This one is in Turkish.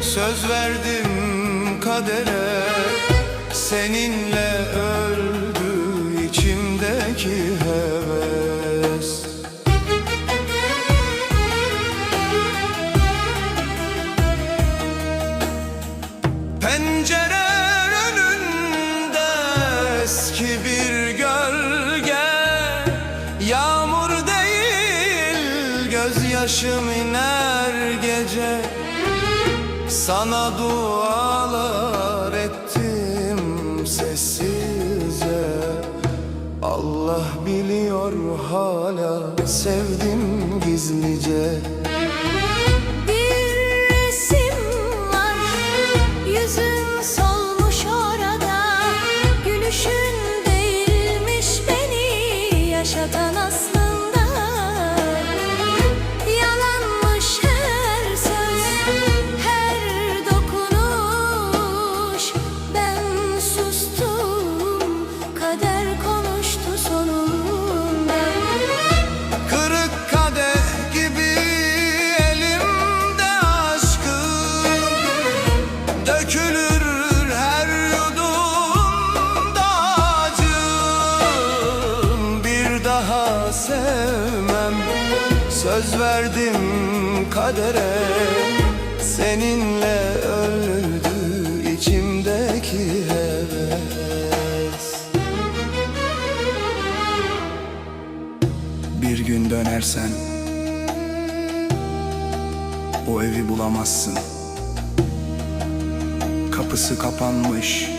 Söz verdim kadere Seninle öldü içimdeki heves. Pencere önünde eski bir gölge Yağmur değil gözyaşım iner gece Sana dualar ettim sessizce. Allah biliyor hala sevdim gizlice Söz verdim kadere Seninle öldü içimdeki heves. Bir gün dönersen O evi bulamazsın. Kapısı kapanmış